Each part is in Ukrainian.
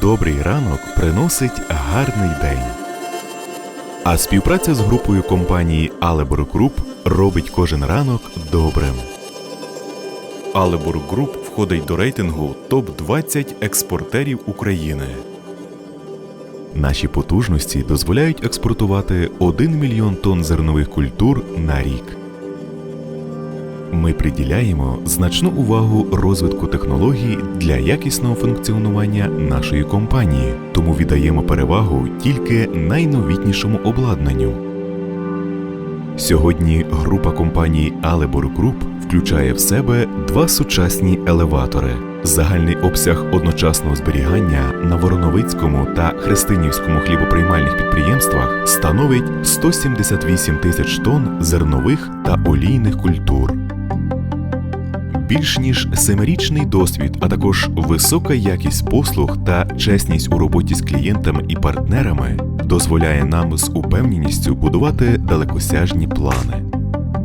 добрий ранок приносить гарний день. А співпраця з групою компанії Алебор Груп робить кожен ранок добрим. Алебор Груп входить до рейтингу топ-20 експортерів України. Наші потужності дозволяють експортувати 1 мільйон тонн зернових культур на рік. Ми приділяємо значну увагу розвитку технологій для якісного функціонування нашої компанії, тому віддаємо перевагу тільки найновітнішому обладнанню. Сьогодні група компаній Alebor Group включає в себе два сучасні елеватори. Загальний обсяг одночасного зберігання на Вороновицькому та Христинівському хлібоприймальних підприємствах становить 178 тисяч тонн зернових та олійних культур. Більш ніж семирічний досвід, а також висока якість послуг та чесність у роботі з клієнтами і партнерами дозволяє нам з упевненістю будувати далекосяжні плани.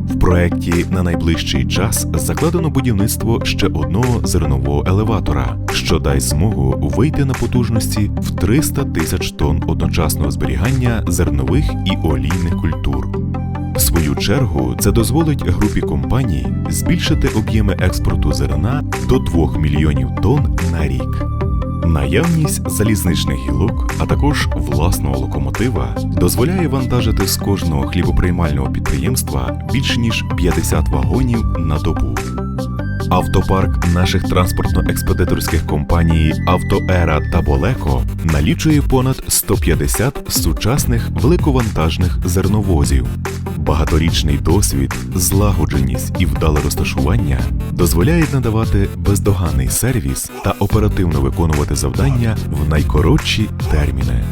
В проєкті на найближчий час закладено будівництво ще одного зернового елеватора, що дасть змогу вийти на потужності в 300 тисяч тонн одночасного зберігання зернових і олійних культур. В свою чергу це дозволить групі компаній збільшити об'єми експорту зерна до 2 мільйонів тонн на рік. Наявність залізничних гілок, а також власного локомотива дозволяє вантажити з кожного хлібоприймального підприємства більш ніж 50 вагонів на добу. Автопарк наших транспортно-експедиторських компаній Автоера та Болеко налічує понад 150 сучасних великовантажних зерновозів. Багаторічний досвід, злагодженість і вдале розташування дозволяють надавати бездоганний сервіс та оперативно виконувати завдання в найкоротші терміни.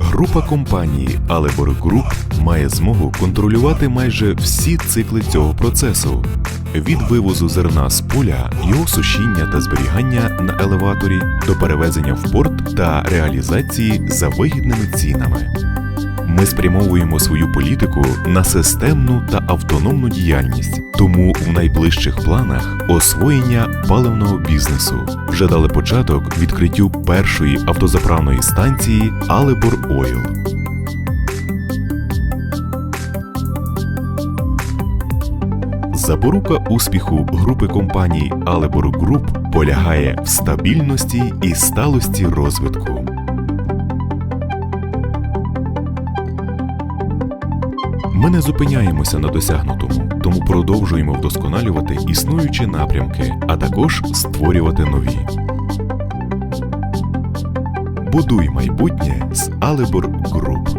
Група компанії Alebor Group має змогу контролювати майже всі цикли цього процесу від вивозу зерна з поля, його сушіння та зберігання на елеваторі до перевезення в порт та реалізації за вигідними цінами. Ми спрямовуємо свою політику на системну та автономну діяльність, тому в найближчих планах освоєння паливного бізнесу вже дали початок відкриттю першої автозаправної станції Алебор Ойл. Запорука успіху групи компаній Alebor Group полягає в стабільності і сталості розвитку. Ми не зупиняємося на досягнутому, тому продовжуємо вдосконалювати існуючі напрямки, а також створювати нові. Будуй майбутнє з Алибор Group.